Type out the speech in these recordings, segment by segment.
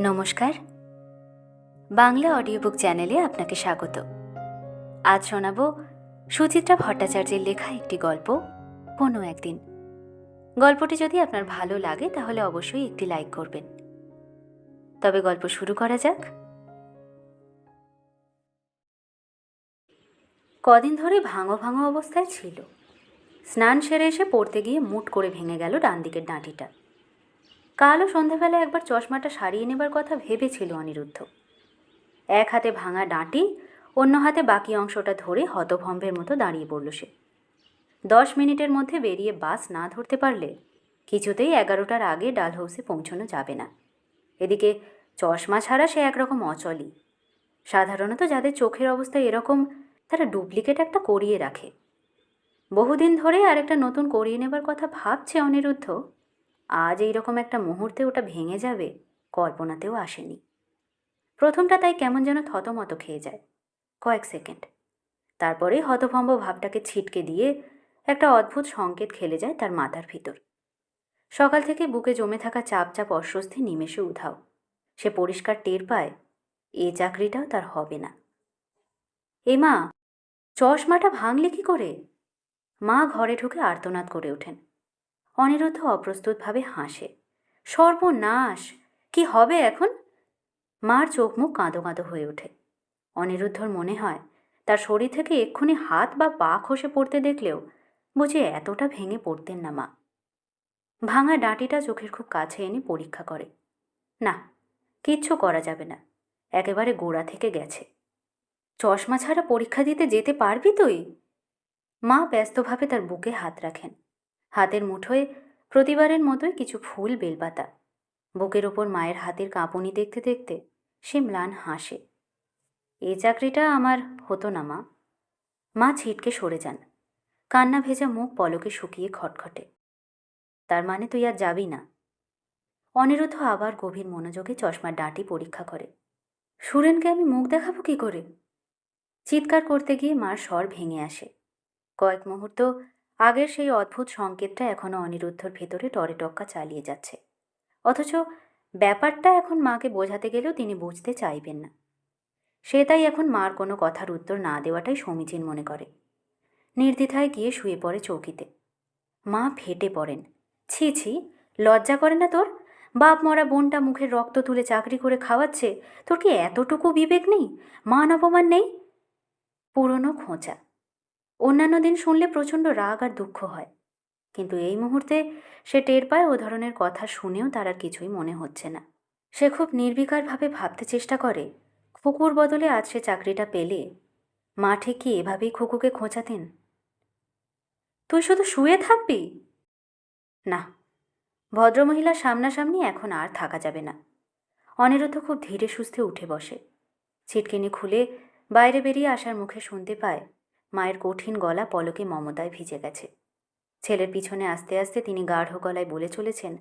নমস্কার। Bangla audio book চ্যানেলে আপনাকে স্বাগত। আজ শোনাব সুচিত্রা ভট্টাচার্যের লেখা একটি গল্প, কোনো একদিন। গল্পটি যদি আপনার ভালো লাগে, তাহলে অবশ্যই একটি লাইক করবেন। তবে গল্প শুরু করা যাক। কদিন ধরে ভাঙো ভাঙো অবস্থায় ছিল। স্নান সেরে এসে পড়তে গিয়ে মুট করে ভেঙে গেল ডান দিকের ডাঁটিটা। কালও সন্ধ্যাবেলা একবার চশমাটা সারিয়ে নেবার কথা ভেবেছিল অনিরুদ্ধ। এক হাতে ভাঙা ডাঁটি, অন্য হাতে বাকি অংশটা ধরে হতভম্বের মতো দাঁড়িয়ে পড়ল সে। দশ মিনিটের মধ্যে বেরিয়ে বাস না ধরতে পারলে কিছুতেই এগারোটার আগে ডালহাউসে পৌঁছানো যাবে না। এদিকে চশমা ছাড়া সে একরকম অচলই। সাধারণত যাদের চোখের অবস্থা এরকম, তারা ডুপ্লিকেট একটা করিয়ে রাখে। বহুদিন ধরে আরেকটা নতুন করিয়ে নেবার কথা ভাবছে অনিরুদ্ধ। আজ এইরকম একটা মুহূর্তে ওটা ভেঙে যাবে, কল্পনাতেও আসেনি। প্রথমটা তাই কেমন যেন থতমত খেয়ে যায়, কয়েক সেকেন্ড। তারপরে হতভম্ব ভাবটাকে ছিটকে দিয়ে একটা অদ্ভুত সংকেত খেলে যায় তার মাথার ভিতর। সকাল থেকে বুকে জমে থাকা চাপ চাপ অস্বস্তি নিমেষে উধাও। সে পরিষ্কার টের পায়, এ চাকরিটাও তার হবে না। এ মা, চশমাটা ভাঙলে কি করে? মা ঘরে ঢুকে আর্তনাদ করে ওঠেন। অনিরুদ্ধ অপ্রস্তুতভাবে হাসে। সর্বনাশ! কি হবে এখন? মার চোখ মুখ কাঁদো কাঁদো হয়ে ওঠে। অনিরুদ্ধর মনে হয়, তার শরীর থেকে এক্ষুনি হাত বা পা খসে পড়তে দেখলেও বুঝে এতটা ভেঙে পড়তেন না মা। ভাঙা ডাঁটিটা চোখের খুব কাছে এনে পরীক্ষা করে। না, কিচ্ছু করা যাবে না, একেবারে গোড়া থেকে গেছে। চশমা ছাড়া পরীক্ষা দিতে যেতে পারবি তুই? মা ব্যস্তভাবে তার বুকে হাত রাখেন। হাতের মুঠোয় প্রতিবারের মতোই কিছু ফুল বেলপাতা। বুকের ওপর মায়ের হাতের কাঁপুনি দেখতে দেখতে সে ম্লান হাসে। এই চাকরিটা আমার হতো না, মা। মা ছিটকে সরে যান। কান্না ভেজা মুখ পলকে শুকিয়ে খটখটে। তার মানে তুই আর যাবি না? অনিরুদ্ধ আবার গভীর মনোযোগে চশমার ডাঁটি পরীক্ষা করে। সুরেনকে আমি মুখ দেখাবো কি করে? চিৎকার করতে গিয়ে মার স্বর ভেঙে আসে। কয়েক মুহূর্ত আগের সেই অদ্ভুত সংকেতটা এখনও অনিরুদ্ধর ভেতরে টরে টক্কা চালিয়ে যাচ্ছে। অথচ ব্যাপারটা এখন মাকে বোঝাতে গেলেও তিনি বুঝতে চাইবেন না। সে তাই এখন মার কোনো কথার উত্তর না দেওয়াটাই সমীচীন মনে করে। নির্দ্বিধায় গিয়ে শুয়ে পড়ে চৌকিতে। মা ফেটে পড়েন। ছি ছি, লজ্জা করে না তোর? বাপ মরা বোনটা মুখের রক্ত তুলে চাকরি করে খাওয়াচ্ছে, তোর কি এতটুকু বিবেক নেই? মান অপমান নেই? পুরনো খোঁচা। অন্যান্য দিন শুনলে প্রচণ্ড রাগ আর দুঃখ হয়। কিন্তু এই মুহূর্তে সে টের পায় ও ধরনের কথা শুনেও তার আর কিছুই মনে হচ্ছে না। সে খুব নির্বিকারভাবে ভাবতে চেষ্টা করে, খুকুর বদলে আজ সে চাকরিটা পেলে? মাঠে কি এভাবেই খুকুকে খোঁচাতেন? তুই শুধু শুয়ে থাকবি? না। ভদ্রমহিলা সামনাসামনি এখন আর থাকা যাবে না। অনিরুদ্ধ খুব ধীরে সুস্থে উঠে বসে। ছিটকিনি খুলে বাইরে বেরিয়ে আসার মুখে শুনতে পায় মায়ের কঠিন গলা পলকে মমতায় ভিজে গেছে। ছেলের পিছনে আস্তে আস্তে তিনি গাঢ় গলায় বলে চলেছেন,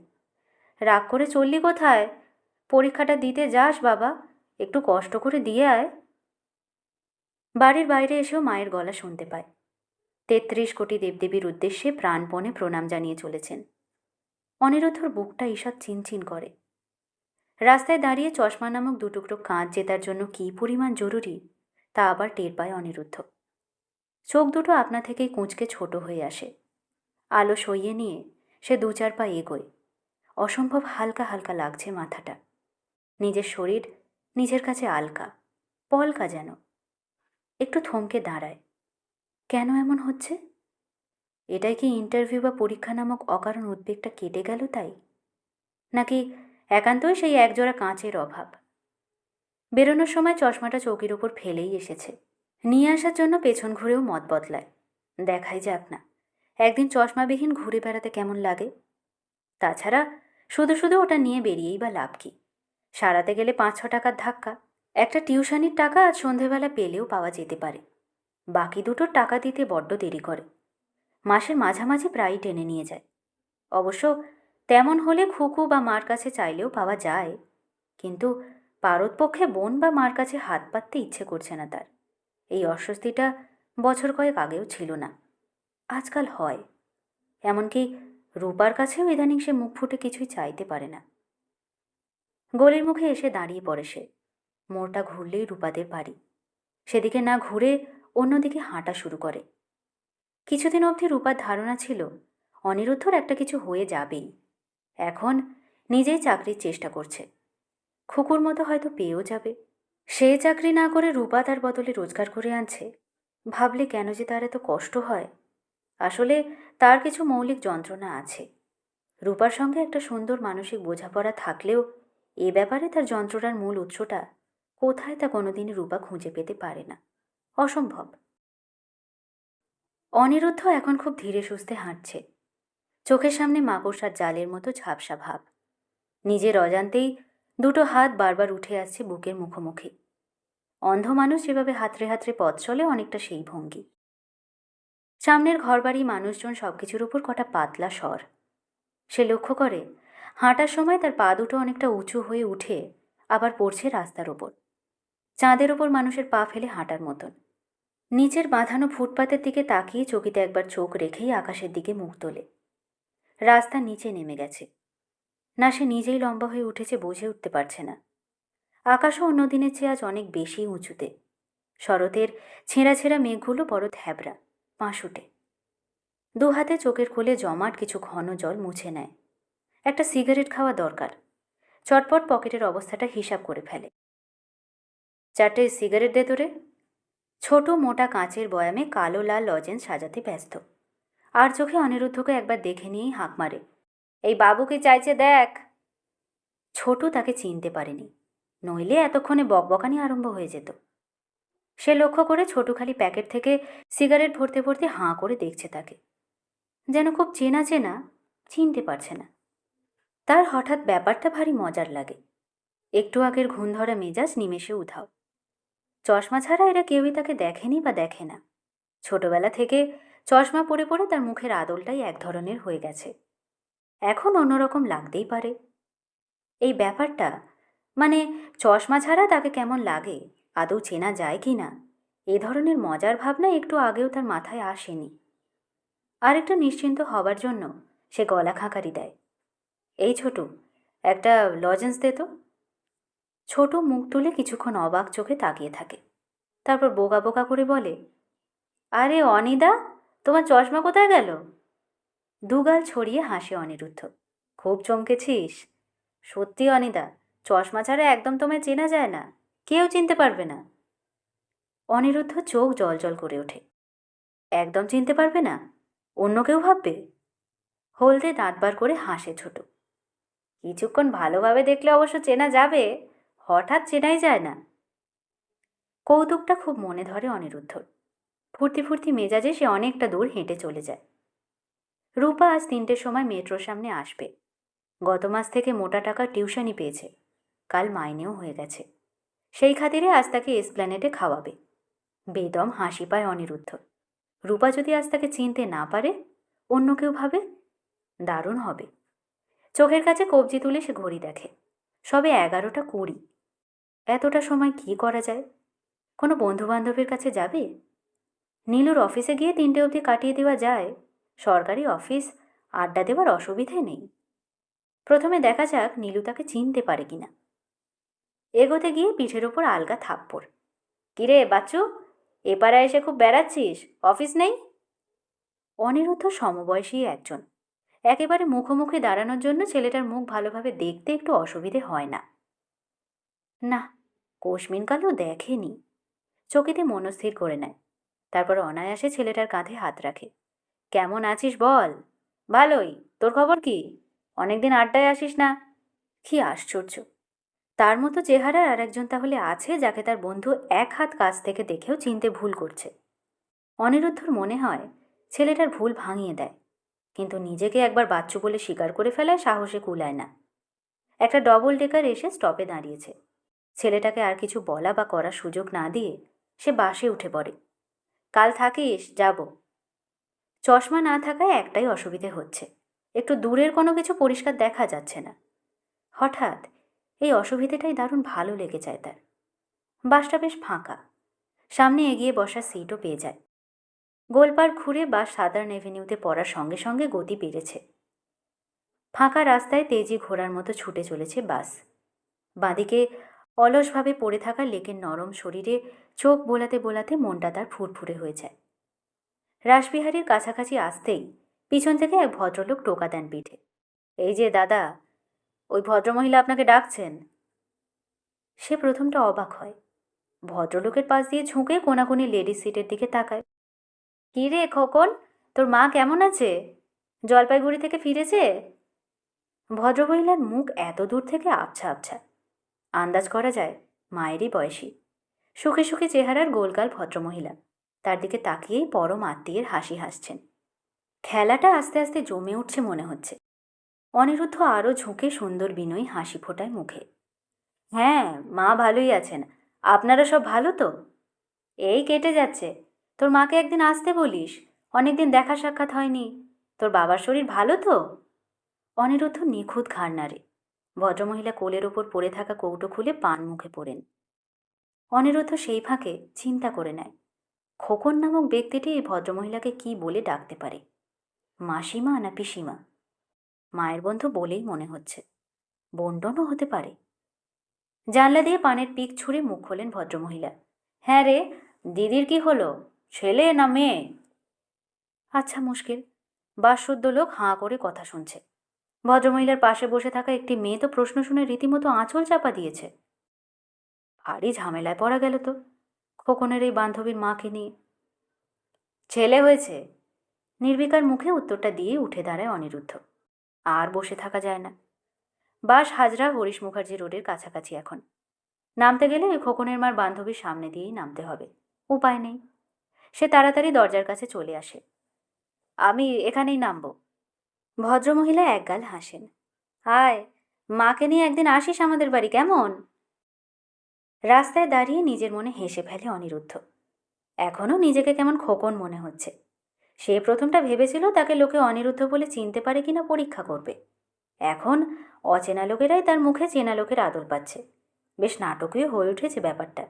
রাগ করে চললি কোথায়? পরীক্ষাটা দিতে যাস বাবা, একটু কষ্ট করে দিয়ে আয়। বাড়ির বাইরে এসেও মায়ের গলা শুনতে পায়। তেত্রিশ কোটি দেবদেবীর উদ্দেশ্যে প্রাণপণে প্রণাম জানিয়ে চলেছেন। অনিরুদ্ধর বুকটা ঈষৎ চিনচিন করে। রাস্তায় দাঁড়িয়ে চশমা নামক দুটুকরো কাঁচ জেতার জন্য কী পরিমাণ জরুরি, তা আবার টের পায় অনিরুদ্ধ। চোখ দুটো আপনা থেকেই কুঁচকে ছোট হয়ে আসে। আলো সইয়ে নিয়ে সে দু চার পা এগোয়। অসম্ভব হালকা হালকা লাগছে মাথাটা। নিজের শরীর নিজের কাছে আলকা, পলকা যেন। একটু থমকে দাঁড়ায়। কেন এমন হচ্ছে? এটাই কি ইন্টারভিউ বা পরীক্ষা নামক অকারণ উদ্বেগটা কেটে গেল তাই? নাকি একান্তই সেই একজোড়া কাঁচের অভাব? বেরোনোর সময় চশমাটা চৌকির ওপর ফেলেই এসেছে। নিয়ে আসার জন্য পেছন ঘুরেও মত বদলায়। দেখাই যাক না, একদিন চশমাবিহীন ঘুরে বেড়াতে কেমন লাগে? তাছাড়া শুধু শুধু ওটা নিয়ে বেরিয়েই বা লাভ কি? সারাতে গেলে পাঁচ ছ টাকার ধাক্কা, একটা টিউশনির টাকা আজ সন্ধেবেলা পেলেও পাওয়া যেতে পারে। বাকি দুটোর টাকা দিতে বড্ড দেরি করে। মাসের মাঝামাঝি প্রায়ই টেনে নিয়ে যায়। অবশ্য তেমন হলে খুকু বা মার কাছে চাইলেও পাওয়া যায়, কিন্তু পারতপক্ষে বোন বা মার কাছে হাত পাততে ইচ্ছে করছে না তার। এই অস্বস্তিটা বছর কয়েক আগেও ছিল না। আজকাল হয়। এমনকি রূপার কাছেও ইদানিং সে মুখ ফুটে কিছুই চাইতে পারে না। গলির মুখে এসে দাঁড়িয়ে পড়ে সে। মোড়টা ঘুরলেই রূপাদের বাড়ি। সেদিকে না ঘুরে অন্যদিকে হাঁটা শুরু করে। কিছুদিন অবধি রূপার ধারণা ছিল, অনিরুদ্ধর একটা কিছু হয়ে যাবেই। এখন নিজেই চাকরির চেষ্টা করছে। খুকুর মতো হয়তো পেয়েও যাবে। সে চাকরি না করে রূপা তার বদলে রোজগার করে আনছে। ভাবলে কেন যে তার এত কষ্ট হয়? আসলে তার কিছু মৌলিক যন্ত্রণা আছে। রূপার সঙ্গে একটা সুন্দর মানসিক বোঝাপড়া থাকলেও এ ব্যাপারে তার যন্ত্রণার মূল উৎসটা কোথায় তা কোনোদিনই রূপা খুঁজে পেতে পারে না। অসম্ভব। অনিরুদ্ধ এখন খুব ধীরে সুস্থে হাঁটছে। চোখের সামনে মাকড়সার জালের মতো ঝাপসা ভাব। নিজের অজান্তেই দুটো হাত বারবার উঠে আসছে বুকের মুখোমুখি। অন্ধ মানুষ যেভাবে হাতরে হাতড়ে পথ চলে অনেকটা সেই ভঙ্গি। সামনের ঘরবাড়ি মানুষজন সবকিছুর উপর কটা পাতলা স্বর। সে লক্ষ্য করে, হাঁটার সময় তার পা দুটো অনেকটা উঁচু হয়ে উঠে আবার পড়ছে রাস্তার ওপর। চাঁদের ওপর মানুষের পা ফেলে হাঁটার মতন। নিচের বাঁধানো ফুটপাতের দিকে তাকিয়ে চকিতে একবার চোখ রেখেই আকাশের দিকে মুখ তোলে। রাস্তা নিচে নেমে গেছে। না, সে নিজেই লম্বা হয়ে উঠেছে বুঝে উঠতে পারছে না। আকাশও অন্য দিনের চেয়ে আজ অনেক বেশি উঁচুতে। শরতের ছেঁড়া ছেঁড়া মেঘগুলো বড় থ্যাবড়া পাঁশুটে দু হাতে চোখের কোলে জমাট কিছু ঘন জল মুছে নেয়। একটা সিগারেট খাওয়া দরকার। চটপট পকেটের অবস্থাটা হিসাব করে ফেলে। চারটে সিগারেট দে তোরে। ছোট মোটা কাঁচের বয়ামে কালো লাল লজেন্স সাজাতে ব্যস্ত। আর চোখে অনিরুদ্ধকে একবার দেখে নিয়েই হাঁক মারে। এই বাবুকে চাইছে দেখ। ছোট তাকে চিনতে পারেনি, নইলে এতক্ষণে বকবকানি আরম্ভ হয়ে যেত। সে লক্ষ্য করে ছোট খালি প্যাকেট থেকে সিগারেট ভরতে ভরতে হাঁ করে দেখছে তাকে। যেন খুব চেনা চেনা, চিনতে পারছে না। তার হঠাৎ ব্যাপারটা ভারী মজার লাগে। একটু আগের ঘুণ ধরা মেজাজ নিমেষে উধাও। চশমা ছাড়া এরা কেউই তাকে দেখেনি বা দেখে না। ছোটবেলা থেকে চশমা পরে পরে তার মুখের আদলটাই এক ধরনের হয়ে গেছে। এখন অন্যরকম লাগতেই পারে। এই ব্যাপারটা মানে চশমা ছাড়া তাকে কেমন লাগে? আদৌ চেনা যায় কি না? এ ধরনের মজার ভাবনা একটু আগেও তার মাথায় আসেনি। আর একটু নিশ্চিন্ত হবার জন্য সে গলা খাঁকারি দেয়। এই ছোট, একটা লজেন্স দে তো। ছোট মুখ তুলে কিছুক্ষণ অবাক চোখে তাকিয়ে থাকে। তারপর বোকা বোকা করে বলে, আরে অনিদা, তোমার চশমা কোথায় গেল? দুগাল ছড়িয়ে হাসে অনিরুদ্ধ। খুব চমকেছিস? সত্যি অনিদা, চশমা ছাড়া একদম তোমায় চেনা যায় না, কেউ চিনতে পারবে না। অনিরুদ্ধ চোখ জল জল করে ওঠে। একদম চিনতে পারবে না? অন্য কেউ ভাববে? হলদে দাঁত বার করে হাসে ছোট। কিছুক্ষণ ভালোভাবে দেখলে অবশ্য চেনা যাবে, হঠাৎ চেনাই যায় না। কৌতুকটা খুব মনে ধরে অনিরুদ্ধর। ফুর্তি ফুর্তি মেজাজে সে অনেকটা দূর হেঁটে চলে যায়। রূপা আজ তিনটের সময় মেট্রোর সামনে আসবে। গত মাস থেকে মোটা টাকা টিউশনই পেয়েছে। কাল মাইনেও হয়ে গেছে। সেই খাতিরে আজ তাকে এসপ্ল্যানেটে খাওয়াবে। বেদম হাসি পায় অনিরুদ্ধ। রূপা যদি আজ তাকে চিনতে না পারে, অন্য কেউ ভাবে? দারুণ হবে। চোখের কাছে কবজি তুলে সে ঘড়ি দেখে। সবে এগারোটা কুড়ি। এতটা সময় কি করা যায়? কোনো বন্ধুবান্ধবের কাছে যাবে? নীলুর অফিসে গিয়ে তিনটে অবধি কাটিয়ে দেওয়া যায়? সরকারি অফিস, আড্ডা দেওয়ার অসুবিধে নেই। প্রথমে দেখা যাক নীলু তাকে চিনতে পারে কিনা এগোতে গিয়ে পিঠের ওপর আলগা থাপ্পড়। কিরে বাচ্চু এপারে এসে খুব বেড়াচ্ছিস, অফিস নেই? অনিরুদ্ধ সমবয়সী একজন। একেবারে মুখোমুখি দাঁড়ানোর জন্য ছেলেটার মুখ ভালোভাবে দেখতে একটু অসুবিধে হয় না। না কোশমিনকালও দেখেনি। চকিতে মনস্থির করে নেয়। তারপর অনায়াসে ছেলেটার কাঁধে হাত রাখে। কেমন আছিস বল? ভালোই। তোর খবর কি? অনেকদিন আড্ডায় আসিস না? কি আশ্চর্য। তার মতো চেহারার আর একজন তাহলে আছে যাকে তার বন্ধু এক হাত কাছ থেকে দেখেও চিনতে ভুল করছে। অনিরুদ্ধর মনে হয় ছেলেটার ভুল ভাঙিয়ে দেয়। কিন্তু নিজেকে একবার বাচ্চু বলে স্বীকার করে ফেলায় সাহসে কুলায় না। একটা ডবল ডেকার এসে স্টপে দাঁড়িয়েছে। ছেলেটাকে আর কিছু বলা বা করার সুযোগ না দিয়ে সে বাসে উঠে পড়ে। কাল থাকিস, যাব। চশমা না থাকায় একটাই অসুবিধে হচ্ছে। একটু দূরের কোনো কিছু পরিষ্কার দেখা যাচ্ছে না। হঠাৎ এই অসুবিধেটাই দারুণ ভালো লেগে যায় তার। বাসটা বেশ ফাঁকা। সামনে এগিয়ে বসার সিটও পেয়ে যায়। গোলপার ঘুরে বাস সাদার্ন এভিনিউতে পড়ার সঙ্গে সঙ্গে গতি বেড়েছে। ফাঁকা রাস্তায় তেজি ঘোড়ার মতো ছুটে চলেছে বাস। বাঁদিকে অলসভাবে পড়ে থাকা লেকের নরম শরীরে চোখ বোলাতে বোলাতে মনটা তার ফুরফুরে হয়ে যায়। রাসবিহারীর কাছাকাছি আসতেই পিছন থেকে এক ভদ্রলোক টোকা দেন পিঠে। এই যে দাদা, ওই ভদ্রমহিলা আপনাকে ডাকছেন? সে প্রথমটা অবাক হয়। ভদ্রলোকের পাশ দিয়ে ঝুঁকে কোনাকুনি লেডিস সিটের দিকে তাকায়। কী রে খোকন, তোর মা কেমন আছে? জলপাইগুড়ি থেকে ফিরেছে? ভদ্রমহিলার মুখ এত দূর থেকে আবছা আবছা। আন্দাজ করা যায় মায়েরই বয়সী। সুখে সুখে চেহারার গোলগাল ভদ্রমহিলা। তার দিকে তাকিয়েই পরম আত্মীয়ের হাসি হাসছেন। খেলাটা আস্তে আস্তে জমে উঠছে মনে হচ্ছে। অনিরুদ্ধ আরও ঝুঁকে সুন্দর বিনয়ী হাসি ফোটায় মুখে। হ্যাঁ মা ভালোই আছেন। আপনারা সব ভালো তো? এই কেটে যাচ্ছে। তোর মাকে একদিন আসতে বলিস। অনেকদিন দেখা সাক্ষাৎ হয়নি। তোর বাবার শরীর ভালো তো? অনিরুদ্ধ নিখুঁত ঘাড় নাড়ে। ভদ্রমহিলা কোলের ওপর পড়ে থাকা কৌটো খুলে পান মুখে পড়েন। অনিরুদ্ধ সেই ফাঁকে চিন্তা করে নেয়। খোকন নামক ব্যক্তিটি এই ভদ্রমহিলাকে কি বলে ডাকতে পারে? মাসিমা না পিসিমা? মায়ের বন্ধু বলেই মনে হচ্ছে। বন্টনও হতে পারে। জানলা দিয়ে পানের পিক ছুঁড়ে মুখ খোলেন ভদ্রমহিলা। হ্যাঁ রে, দিদির কি হলো? ছেলে না মেয়ে? আচ্ছা মুশকিল। বাসশুদ্ধ লোক হাঁ করে কথা শুনছে। ভদ্রমহিলার পাশে বসে থাকা একটি মেয়ে তো প্রশ্ন শুনে রীতিমতো আঁচল চাপা দিয়েছে। ভারী ঝামেলায় পড়া গেল তো। খোকনের এই বান্ধবীর মাকে নিয়ে। ছেলে হয়েছে। নির্বিকার মুখে উত্তরটা দিয়ে উঠে দাঁড়ায় অনিরুদ্ধ। আর বসে থাকা যায় না। বাস হাজরা হরিশ মুখার্জি রোডের কাছাকাছি এখন। নামতে গেলে ওই খোকনের মার বান্ধবীর সামনে দিয়েই নামতে হবে। উপায় নেই। সে তাড়াতাড়ি দরজার কাছে চলে আসে। আমি এখানেই নামব। ভদ্রমহিলা একগাল হাসেন। হায় মাকে নিয়ে একদিন আসিস আমাদের বাড়ি, কেমন? রাস্তায় দাঁড়িয়ে নিজের মনে হেসে ফেলে অনিরুদ্ধ। এখনও নিজেকে কেমন খোকন মনে হচ্ছে। সে প্রথমটা ভেবেছিল তাকে লোকে অনিরুদ্ধ বলে চিনতে পারে কিনা পরীক্ষা করবে। এখন অচেনা লোকেরাই তার মুখে চেনা লোকের আদর পাচ্ছে। বেশ নাটকীয় হয়ে উঠেছে ব্যাপারটা।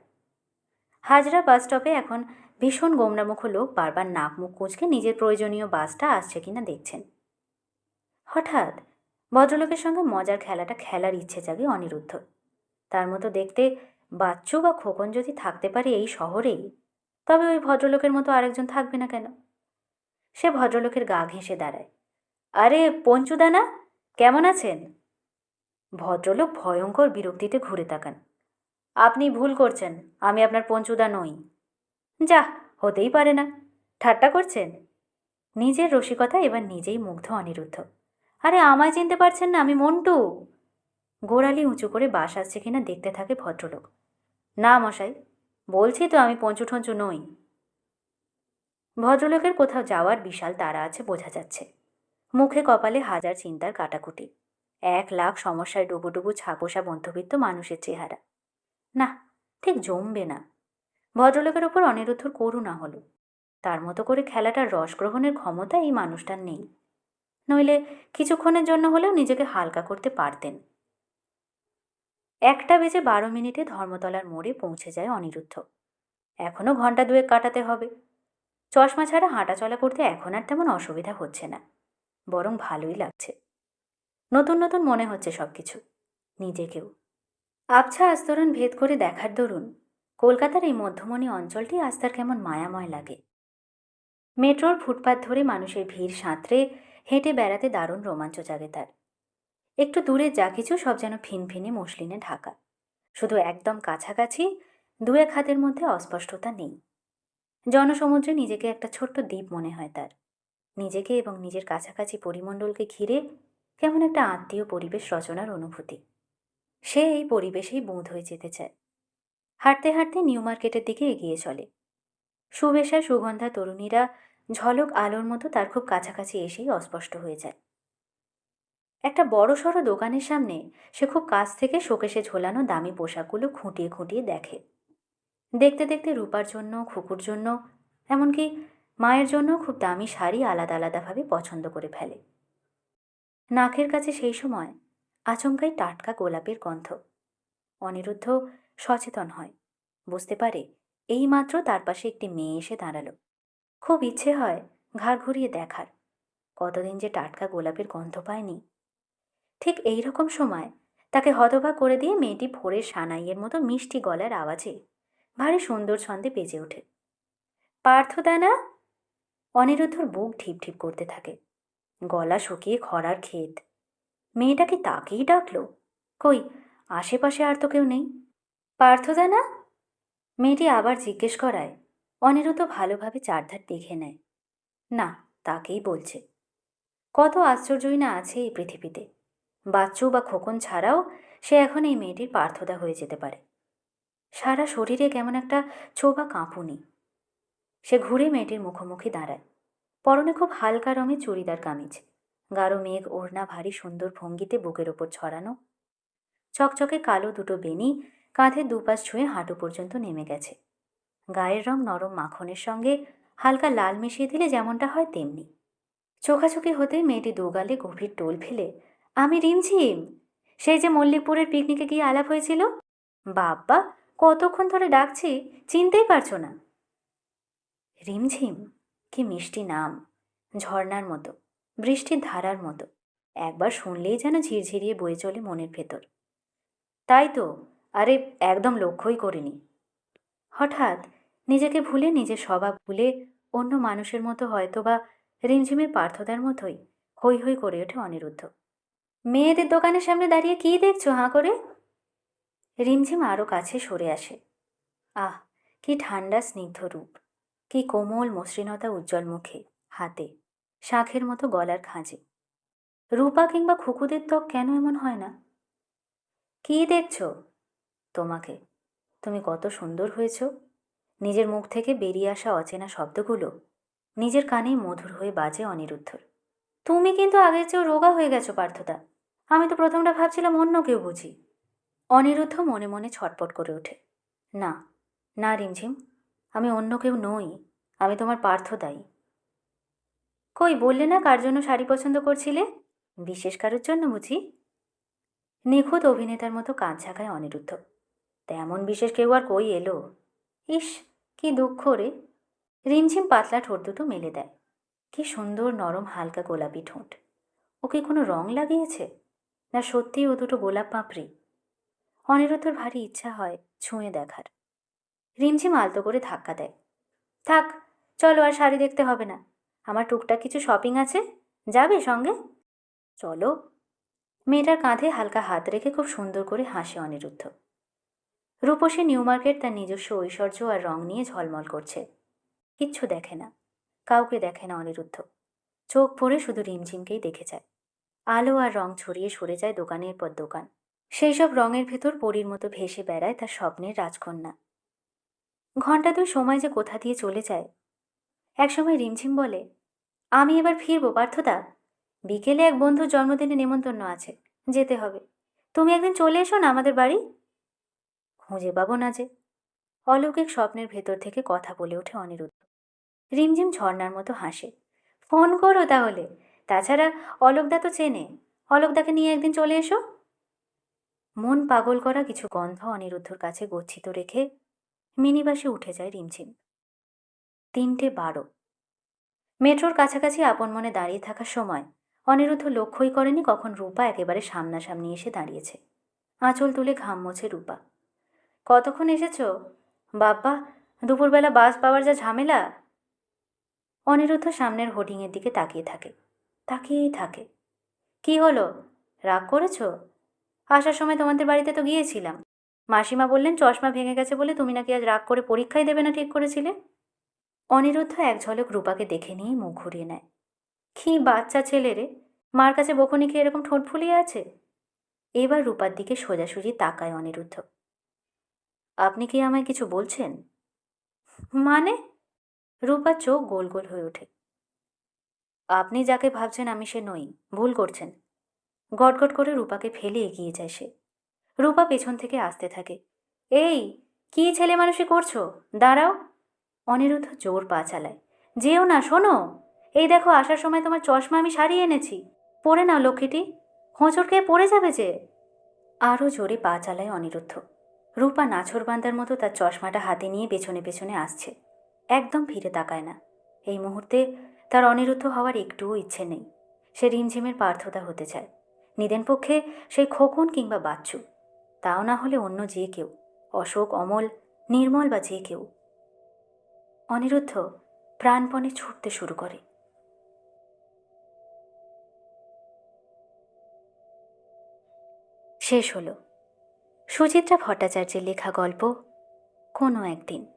হাজরা বাস স্টপে এখন ভীষণ গোমরামুখ লোক বারবার নাক মুখ কুঁচকে নিজের প্রয়োজনীয় বাসটা আসছে কিনা দেখছেন। হঠাৎ ভদ্রলোকের সঙ্গে মজার খেলাটা খেলার ইচ্ছে জাগে অনিরুদ্ধ। তার মতো দেখতে বাচ্চু বা খোকন যদি থাকতে পারে এই শহরেই, তবে ওই ভদ্রলোকের মতো আরেকজন থাকবে না কেন? সে ভদ্রলোকের গা ঘেঁষে দাঁড়ায়। আরে, পঞ্চুদানা, কেমন আছেন? ভদ্রলোক ভয়ঙ্কর বিরক্তিতে ঘুরে তাকান। আপনি ভুল করছেন, আমি আপনার পঞ্চুদা নই। যা, হতেই পারে না। ঠাট্টা করছেন? নিজের রসিকতা এবার নিজেই মুগ্ধ, অনিরুদ্ধ। আরে, আমায় চিনতে পারছেন না, আমি মন্টু। গোড়ালি উঁচু করে বাস আসছে কিনা দেখতে থাকে ভদ্রলোক। না, মশাই, বলছি তো আমি পঞ্চু ঠঞ্চু নই। ভদ্রলোকের কোথাও যাওয়ার বিশাল তারা আছে বোঝা যাচ্ছে। মুখে কপালে হাজার চিন্তার কাটাকুটি। এক লাখ সমস্যায় ডুবুডুবু ছাপোষা মধ্যবিত্ত মানুষের চেহারা। না, ঠিক জমবে না। ভদ্রলোকের ওপর অনিরুদ্ধর করুণা হলো। তার মতো করে খেলাটার রস গ্রহণের ক্ষমতা এই মানুষটার নেই। নইলে কিছুক্ষণের জন্য হলেও নিজেকে হালকা করতে পারতেন। একটা বেজে বারো মিনিটে ধর্মতলার মোড়ে পৌঁছে যায় অনিরুদ্ধ। এখনও ঘণ্টা দুয়েক কাটাতে হবে। চশমা ছাড়া হাঁটাচলা করতে এখন আর তেমন অসুবিধা হচ্ছে না। বরং ভালোই লাগছে। নতুন নতুন মনে হচ্ছে সব কিছু নিজেকেও। আবছা আস্তরণ ভেদ করে দেখার দরুন কলকাতার এই মধ্যমণি অঞ্চলটি আজ তার কেমন মায়াময় লাগে। মেট্রোর ফুটপাত ধরে মানুষের ভিড় সাঁতরে হেঁটে বেড়াতে দারুণ রোমাঞ্চ জাগে তার। একটু দূরে যা কিছু, সব যেন ফিনফিনে মসলিনে ঢাকা। শুধু একদম কাছাকাছি দু এক হাতের মধ্যে অস্পষ্টতা নেই। জনসমুদ্রে নিজেকে একটা ছোট্ট দ্বীপ মনে হয় তার। নিজেকে এবং নিজের কাছাকাছি পরিমণ্ডলকে ঘিরে কেমন একটা আত্মীয় পরিবেশ রচনার অনুভূতি। সে এই পরিবেশেই বোধ হয়ে যেতে চায়। হাঁটতে হাঁটতে নিউ মার্কেটের দিকে এগিয়ে চলে। সুবেশা সুগন্ধা তরুণীরা ঝলক আলোর মতো তার খুব কাছাকাছি এসেই অস্পষ্ট হয়ে যায়। একটা বড় সড়ো দোকানের সামনে সে খুব কাছ থেকে শোকেশে ঝোলানো দামি পোশাকগুলো খুঁটিয়ে খুঁটিয়ে দেখে। দেখতে দেখতে রূপার জন্য, খুকুর জন্য, এমনকি মায়ের জন্য খুব দামি শাড়ি আলাদা আলাদাভাবে পছন্দ করে ফেলে। নাকের কাছে সেই সময় আচমকাই টাটকা গোলাপের গন্ধ। অনিরুদ্ধ সচেতন হয়। বুঝতে পারে এইমাত্র তার পাশে একটি মেয়ে এসে দাঁড়াল। খুব ইচ্ছে হয় ঘাড় ঘুরিয়ে দেখার। কতদিন যে টাটকা গোলাপের গন্ধ পায়নি। ঠিক এই রকম সময়। তাকে হতবাক করে দিয়ে মেয়েটি ভোরের সানাইয়ের মতো মিষ্টি গলার আওয়াজে ভারী সুন্দর ছন্দে বেজে ওঠে। পার্থদানা অনিরুদ্ধর বুক ঢিপ ঢিপ করতে থাকে। গলা শুকিয়ে খরার ক্ষেত। মেয়েটা কি তাকেই ডাকলো? কই, আশেপাশে আর তো কেউ নেই। পার্থদানা মেয়েটি আবার জিজ্ঞেস করায়। অনিরুদ্ধ ভালোভাবে চারধার দেখে নেয়। না, তাকেই বলছে। কত আশ্চর্যই না আছে এই পৃথিবীতে। বাচ্চু বা খোকন ছাড়াও সে এখন এই মেয়েটির পার্থদা হয়ে যেতে পারে। সারা শরীরে কেমন একটা ছোবা কাঁপুনি। সে ঘুরে মেয়েটির মুখোমুখি দাঁড়ায়। পরনে খুব হালকা রঙের চুড়িদার কামিজ। গাঢ় মেঘ, ওড়না ভারী, সুন্দর ভঙ্গিতে বুকের ওপর ছড়ানো। চকচকে কালো দুটো বেনি কাঁধে দুপাশ ছুঁয়ে হাঁটু পর্যন্ত নেমে গেছে। গায়ের রং নরম মাখনের সঙ্গে হালকা লাল মিশিয়ে দিলে যেমনটা হয়, তেমনি। চোখাচোখি হতে মেয়েটি দুগালে গভীর টোল ফেলে আমি রিমঝিম। সেই যে মল্লিকপুরের পিকনিকে গিয়ে আলাপ হয়েছিল? বাব্বা, কতক্ষণ ধরে ডাকছি চিনতেই পারছ না। রিমঝিম? কি মিষ্টি নাম। ঝর্ণার মতো, বৃষ্টির ধারার মতো। একবার শুনলেই যেন ঝিরঝিরিয়ে বয়ে চলে মনের ভেতর। তাই তো, আরে একদম লক্ষ্যই করিনি। হঠাৎ নিজেকে ভুলে, নিজের স্বভাব ভুলে অন্য মানুষের মতো হয়তো বা রিমঝিমের পার্থদার মতোই হৈ হৈ করে ওঠে অনিরুদ্ধ। মেয়েদের দোকানের সামনে দাঁড়িয়ে কী দেখছ, হাঁ করে? রিমঝিম আরও কাছে সরে আসে। আহ, কি ঠান্ডা স্নিগ্ধ রূপ, কি কোমল মসৃণতা উজ্জ্বল মুখে, হাতে, শাঁখের মতো গলার খাঁজে। রূপা কিংবা খুকুদের ত্বক কেন এমন হয় না? কি দেখছ? তোমাকে, তুমি কত সুন্দর হয়েছ। নিজের মুখ থেকে বেরিয়ে আসা অচেনা শব্দগুলো নিজের কানেই মধুর হয়ে বাজে অনিরুদ্ধর। তুমি কিন্তু আগের চেয়েও রোগা হয়ে গেছো, পার্থদা। আমি তো প্রথমটা ভাবছিলাম অন্য কেউ বুঝি। অনিরুদ্ধ মনে মনে ছটপট করে ওঠে। না না রিমঝিম, আমি অন্য কেউ নই, আমি তোমার পার্থদাই কই, বললে না কার জন্য শাড়ি পছন্দ করছিলে? বিশেষ কারোর জন্য বুঝি? নিখুঁত অভিনেতার মতো কাঁধ ঝাঁকায় অনিরুদ্ধ। তেমন বিশেষ কেউ আর কই এলো? ইস, কি দুঃখ রে! রিমঝিম পাতলা ঠোঁট দুটো মেলে দেয়। কি সুন্দর নরম হালকা গোলাপি ঠোঁট। ওকে কোনো রং লাগিয়েছে? না সত্যিই ও দুটো গোলাপ পাপড়ি? অনিরুদ্ধর ভারী ইচ্ছা হয় ছুঁয়ে দেখার। রিমঝিম আলতো করে ধাক্কা দেয়। থাক, চলো আর শাড়ি দেখতে হবে না। আমার টুকটাক কিছু শপিং আছে। যাবে সঙ্গে? চলো। মেয়েটার কাঁধে হালকা হাত রেখে খুব সুন্দর করে হাসে অনিরুদ্ধ। রূপসী নিউ মার্কেট তার নিজস্ব ঐশ্বর্য আর রং নিয়ে ঝলমল করছে। কিচ্ছু দেখে না। কাউকে দেখে না অনিরুদ্ধ। চোখ ভরে শুধু রিমঝিমকেই দেখে যায়। আলো আর রং ছড়িয়ে সরে যায় দোকানের পর দোকান। সেই সব রঙের ভেতর পরীর মতো ভেসে বেড়ায় তার স্বপ্নের রাজকন্যা। ঘণ্টা দুই সময় যে কোথা দিয়ে চলে যায়। একসময় রিমঝিম বলে, আমি এবার ফিরবো, পার্থদা। বিকেলে এক বন্ধুর জন্মদিনে নেমন্তন্ন আছে, যেতে হবে। তুমি একদিন চলে এসো না আমাদের বাড়ি? খুঁজে পাবো না যে। অলৌকিক স্বপ্নের ভেতর থেকে কথা বলে ওঠে অনিরুদ্ধ। রিমঝিম ঝর্নার মতো হাসে, ফোন করো তাহলে। তাছাড়া অলোকদা তো চেনে। অলোকদাকে নিয়ে একদিন চলে এসো। মন পাগল করা কিছু গন্ধ অনিরুদ্ধর কাছে গচ্ছিত রেখে মিনিবাসে উঠে যায় রিমঝিম। তিনটে বারো। মেট্রোর কাছাকাছি আপন মনে দাঁড়িয়ে থাকার সময় অনিরুদ্ধ লক্ষ্যই করেনি কখন রূপা একেবারে সামনাসামনি এসে দাঁড়িয়েছে। আঁচল তুলে ঘাম মোছে রূপা। কতক্ষণ এসেছ? বাব্বা দুপুরবেলা বাস পাওয়ার যা ঝামেলা? অনিরুদ্ধ সামনের হোর্ডিংয়ের দিকে তাকিয়ে থাকে। তাকিয়েই থাকে। কি হলো? রাগ করেছ? আসার সময় তোমাদের বাড়িতে তো গিয়েছিলাম। মাসিমা বললেন, চশমা ভেঙে গেছে বলে তুমি নাকি আজ রাগ করে পরীক্ষাই দেবে না ঠিক করেছিলে? অনিরুদ্ধ এক ঝলক রূপাকে দেখে নিয়েই মুখ ঘুরিয়ে নেয়। কি বাচ্চা ছেলে রে! মার কাছে বকুনি খেয়ে এরকম ঠোঁট ফুলিয়ে আছে? এবার রূপার দিকে সোজাসুজি তাকায় অনিরুদ্ধ। আপনি কি আমায় কিছু বলছেন? মানে? রূপার চোখ গোল গোল হয়ে ওঠে। আপনি যাকে ভাবছেন আমি সে নই, ভুল করছেন। গটগট করে রূপাকে ফেলে এগিয়ে যায় সে। রূপা পেছন থেকে আসতে থাকে। এই, কি ছেলে মানুষই করছ? দাঁড়াও। অনিরুদ্ধ জোর পা চালায়। যেও না, শোনো। এই দেখো, আসার সময় তোমার চশমা আমি সারিয়ে এনেছি। পরে নাও, লক্ষ্মীটি। হোঁচট খেয়ে পড়ে যাবে যে? আরও জোরে পা চালায় অনিরুদ্ধ। রূপা নাছর বান্দার মতো তার চশমাটা হাতে নিয়ে পেছনে পেছনে আসছে। একদম ফিরে তাকায় না। এই মুহূর্তে তার অনিরুদ্ধ হওয়ার একটুও ইচ্ছে নেই। সে রিমঝিমের পার্থতা হতে চায়। নিদেন পক্ষে সেই খোকন কিংবা বাচ্চু। তাও না হলে অন্য যে কেউ, অশোক, অমল, নির্মল বা যে কেউ। অনিরুদ্ধ প্রাণপণে ছুটতে শুরু করে। শেষ হলো। সুচিত্রা ভট্টাচার্যের লেখা গল্প কোনো একদিন।